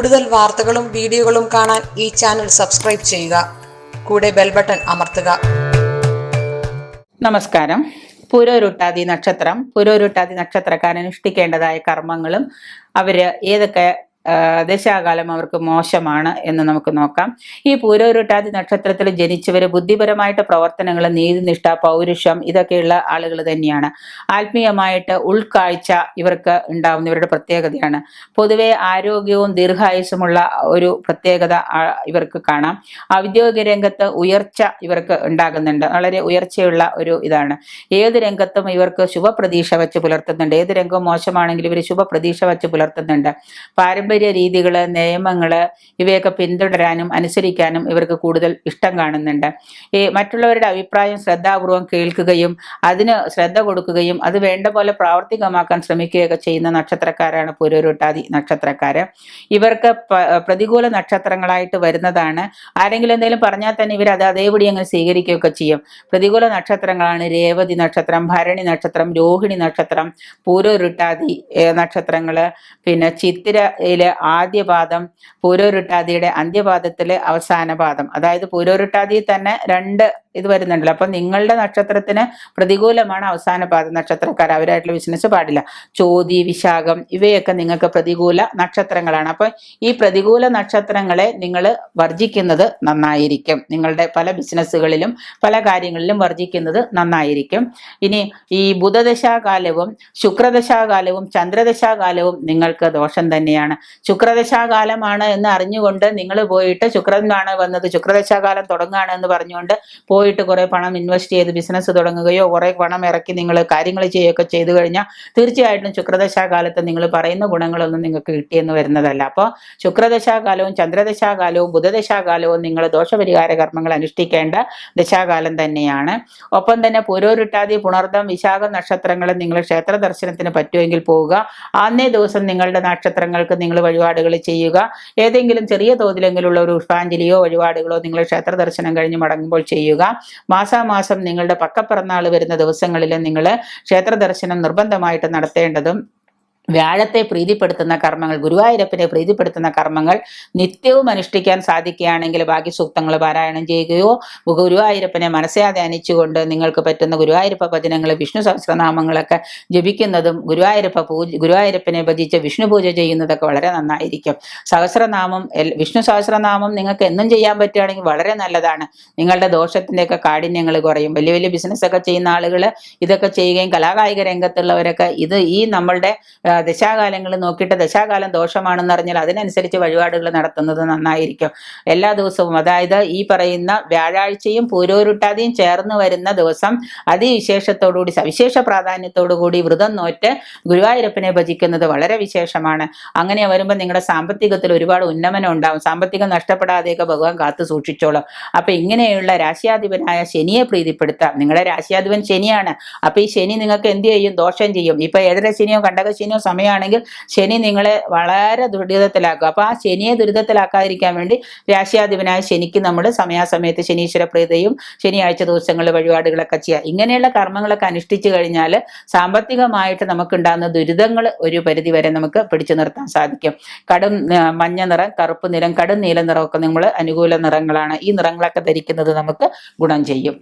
കൂടുതൽ വാർത്തകളും വീഡിയോകളും കാണാൻ ഈ ചാനൽ സബ്സ്ക്രൈബ് ചെയ്യുക. കൂടെ ബെൽ ബട്ടൺ അമർത്തുക. നമസ്കാരം. പുരോരുട്ടാതി നക്ഷത്രം. പുരോരുട്ടാതി നക്ഷത്രക്കാരൻ അനുഷ്ഠിക്കേണ്ടതായ കർമ്മങ്ങളും അവർ ഏതൊക്കെ ദശാകാലം അവർക്ക് മോശമാണ് എന്ന് നമുക്ക് നോക്കാം. ഈ പൂരോരുട്ടാതി നക്ഷത്രത്തിൽ ജനിച്ചവർ ബുദ്ധിപരമായിട്ട് പ്രവർത്തനങ്ങൾ നീതിനിഷ്ഠ പൗരുഷം ഇതൊക്കെയുള്ള ആളുകൾ തന്നെയാണ്. ആത്മീയമായിട്ട് ഉൾക്കാഴ്ച ഇവർക്ക് ഉണ്ടാവുന്ന ഇവരുടെ പ്രത്യേകതയാണ്. പൊതുവെ ആരോഗ്യവും ദീർഘായുസുമുള്ള ഒരു പ്രത്യേകത ഇവർക്ക് കാണാം. ഔദ്യോഗിക രംഗത്ത് ഉയർച്ച ഇവർക്ക് ഉണ്ടാകുന്നുണ്ട്. വളരെ ഉയർച്ചയുള്ള ഒരു ഇതാണ്. ഏത് രംഗത്തും ഇവർക്ക് ശുഭപ്രതീക്ഷ വെച്ച് പുലർത്തുന്നുണ്ട്. ഏത് രംഗവും മോശമാണെങ്കിലും ഇവർ ശുഭപ്രതീക്ഷ വെച്ച് പുലർത്തുന്നുണ്ട്. പാരമ്പര്യ രീതികൾ നിയമങ്ങൾ ഇവയൊക്കെ പിന്തുടരാനും അനുസരിക്കാനും ഇവർക്ക് കൂടുതൽ ഇഷ്ടം കാണുന്നുണ്ട്. ഈ മറ്റുള്ളവരുടെ അഭിപ്രായം ശ്രദ്ധാപൂർവം കേൾക്കുകയും അതിന് ശ്രദ്ധ കൊടുക്കുകയും അത് വേണ്ട പോലെ പ്രാവർത്തികമാക്കാൻ ശ്രമിക്കുകയൊക്കെ ചെയ്യുന്ന നക്ഷത്രക്കാരാണ് പുരോരുട്ടാതി നക്ഷത്രക്കാര്. ഇവർക്ക് പ്രതികൂല നക്ഷത്രങ്ങളായിട്ട് വരുന്നതാണ്. ആരെങ്കിലും എന്തെങ്കിലും പറഞ്ഞാൽ തന്നെ ഇവർ അത് അതേപടി അങ്ങ് സ്വീകരിക്കുകയൊക്കെ ചെയ്യും. പ്രതികൂല നക്ഷത്രങ്ങളാണ് രേവതി നക്ഷത്രം ഭരണി നക്ഷത്രം രോഹിണി നക്ഷത്രം പൂരോരുട്ടാതി നക്ഷത്രങ്ങൾ പിന്നെ ചിത്തിരയിലെ ആദ്യ പാദം പൂരോരുട്ടാതിയുടെ അന്ത്യപാദത്തിലെ അവസാന പാദം. അതായത് പൂരോരുട്ടാതി തന്നെ രണ്ട് ഇത് വരുന്നുണ്ടല്ലോ. അപ്പൊ നിങ്ങളുടെ നക്ഷത്രത്തിന് പ്രതികൂലമാണ് അവസാന പാദ നക്ഷത്രക്കാർ. അവരായിട്ടുള്ള ബിസിനസ് പാടില്ല. ചോതി വിശാഖം ഇവയൊക്കെ നിങ്ങൾക്ക് പ്രതികൂല നക്ഷത്രങ്ങളാണ്. അപ്പൊ ഈ പ്രതികൂല നക്ഷത്രങ്ങളെ നിങ്ങൾ വർജിക്കുന്നത് നന്നായിരിക്കും. നിങ്ങളുടെ പല ബിസിനസ്സുകളിലും പല കാര്യങ്ങളിലും വർജിക്കുന്നത് നന്നായിരിക്കും. ഇനി ഈ ബുധദശാകാലവും ശുക്രദശാകാലവും ചന്ദ്രദശാകാലവും നിങ്ങൾക്ക് ദോഷം തന്നെയാണ്. ശുക്രദശാകാലമാണ് എന്ന് അറിഞ്ഞുകൊണ്ട് നിങ്ങൾ പോയിട്ട് ശുക്രനാണ് വന്നത്. ശുക്രദശാകാലം തുടങ്ങുകയാണ് എന്ന് പറഞ്ഞുകൊണ്ട് പോയിട്ട് കുറേ പണം ഇൻവെസ്റ്റ് ചെയ്ത് ബിസിനസ് തുടങ്ങുകയോ കുറേ പണം ഇറക്കി നിങ്ങൾ കാര്യങ്ങൾ ചെയ്യുകയൊക്കെ ചെയ്തു കഴിഞ്ഞാൽ തീർച്ചയായിട്ടും ശുക്രദശാകാലത്ത് നിങ്ങൾ പറയുന്ന ഗുണങ്ങളൊന്നും നിങ്ങൾക്ക് കിട്ടിയെന്ന് വരുന്നതല്ല. അപ്പോൾ ശുക്രദശാകാലവും ചന്ദ്രദശാകാലവും ബുധദശാകാലവും നിങ്ങൾ ദോഷപരിഹാര കർമ്മങ്ങൾ അനുഷ്ഠിക്കേണ്ട ദശാകാലം തന്നെയാണ്. ഒപ്പം തന്നെ പുരോരുട്ടാതി പുണർദം വിശാഖ നക്ഷത്രങ്ങൾ നിങ്ങൾ ക്ഷേത്ര ദർശനത്തിന് പറ്റുമെങ്കിൽ പോവുക. അന്നേ ദിവസം നിങ്ങളുടെ നക്ഷത്രങ്ങൾക്ക് നിങ്ങൾ വഴിപാടുകൾ ചെയ്യുക. ഏതെങ്കിലും ചെറിയ തോതിലെങ്കിലുള്ള ഒരു പുഷ്പാഞ്ജലിയോ വഴിപാടുകളോ നിങ്ങൾ ക്ഷേത്ര ദർശനം കഴിഞ്ഞ് മടങ്ങുമ്പോൾ ചെയ്യുക. മാസാമാസം നിങ്ങളുടെ പക്കപ്പിറന്നാൾ വരുന്ന ദിവസങ്ങളിൽ നിങ്ങൾ ക്ഷേത്ര ദർശനം നിർബന്ധമായിട്ട് നടത്തേണ്ടതും വ്യാഴത്തെ പ്രീതിപ്പെടുത്തുന്ന കർമ്മങ്ങൾ ഗുരുവായൂരപ്പനെ പ്രീതിപ്പെടുത്തുന്ന കർമ്മങ്ങൾ നിത്യവും അനുഷ്ഠിക്കാൻ സാധിക്കുകയാണെങ്കിൽ ബാക്കി സൂക്തങ്ങൾ പാരായണം ചെയ്യുകയോ ഗുരുവായൂരപ്പനെ മനസ്സേ ധ്യാനിച്ചുകൊണ്ട് നിങ്ങൾക്ക് പറ്റുന്ന ഗുരുവായൂരപ്പ ഭജനങ്ങൾ വിഷ്ണു സഹസ്രനാമങ്ങളൊക്കെ ജപിക്കുന്നതും ഗുരുവായൂരപ്പ പൂജ ഗുരുവായൂരപ്പനെ ഭജിച്ച് വിഷ്ണു പൂജ ചെയ്യുന്നതൊക്കെ വളരെ നന്നായിരിക്കും. സഹസ്രനാമം വിഷ്ണു സഹസ്രനാമം നിങ്ങൾക്ക് എന്നും ചെയ്യാൻ പറ്റുകയാണെങ്കിൽ വളരെ നല്ലതാണ്. നിങ്ങളുടെ ദോഷത്തിന്റെയൊക്കെ കാഠിന്യങ്ങൾ കുറയും. വലിയ വലിയ ബിസിനസ്സൊക്കെ ചെയ്യുന്ന ആളുകൾ ഇതൊക്കെ ചെയ്യുകയും കലാകായിക രംഗത്തുള്ളവരൊക്കെ ഇത് ഈ നമ്മളുടെ ദശാകാലങ്ങൾ നോക്കിയിട്ട് ദശാകാലം ദോഷമാണെന്ന് അറിഞ്ഞാൽ അതിനനുസരിച്ച് വഴിപാടുകൾ നടത്തുന്നത് നന്നായിരിക്കും. എല്ലാ ദിവസവും അതായത് ഈ പറയുന്ന വ്യാഴാഴ്ചയും പൂരോരുട്ടാതിയും ചേർന്ന് വരുന്ന ദിവസം അതിവിശേഷത്തോടുകൂടി സവിശേഷ പ്രാധാന്യത്തോടുകൂടി വ്രതം നോറ്റ് ഗുരുവായൂരപ്പനെ ഭജിക്കുന്നത് വളരെ വിശേഷമാണ്. അങ്ങനെ വരുമ്പോൾ നിങ്ങളുടെ സാമ്പത്തികത്തിൽ ഒരുപാട് ഉന്നമനം ഉണ്ടാവും. സാമ്പത്തികം നഷ്ടപ്പെടാതെയൊക്കെ ഭഗവാൻ കാത്തു സൂക്ഷിച്ചോളും. അപ്പൊ ഇങ്ങനെയുള്ള രാശിയാധിപനായ ശനിയെ പ്രീതിപ്പെടുത്താം. നിങ്ങളുടെ രാശിയാധിപൻ ശനിയാണ്. അപ്പൊ ഈ ശനി നിങ്ങൾക്ക് എന്ത് ചെയ്യും? ദോഷം ചെയ്യും. ഇപ്പൊ ഏഴര ശനിയോ കണ്ടക ശനിയോ സമയമാണെങ്കിൽ ശനി നിങ്ങളെ വളരെ ദുരിതത്തിലാക്കും. അപ്പോൾ ആ ശനിയെ ദുരിതത്തിലാക്കാതിരിക്കാൻ വേണ്ടി രാശിയാധിപനായ ശനിക്ക് നമ്മൾ സമയാസമയത്ത് ശനീശ്വര പ്രീതയും ശനിയാഴ്ച ദിവസങ്ങളിൽ വഴിപാടുകളൊക്കെ ചെയ്യുക ഇങ്ങനെയുള്ള കർമ്മങ്ങളൊക്കെ അനുഷ്ഠിച്ചു കഴിഞ്ഞാൽ സാമ്പത്തികമായിട്ട് നമുക്കുണ്ടാകുന്ന ദുരിതങ്ങൾ ഒരു പരിധി വരെ നമുക്ക് പിടിച്ചു നിർത്താൻ സാധിക്കും. കടും മഞ്ഞ നിറം കറുപ്പ് നിറം കടും നീല നിറമൊക്കെ നമ്മൾ അനുകൂല നിറങ്ങളാണ്. ഈ നിറങ്ങളൊക്കെ ധരിക്കുന്നത് നമുക്ക് ഗുണം ചെയ്യും.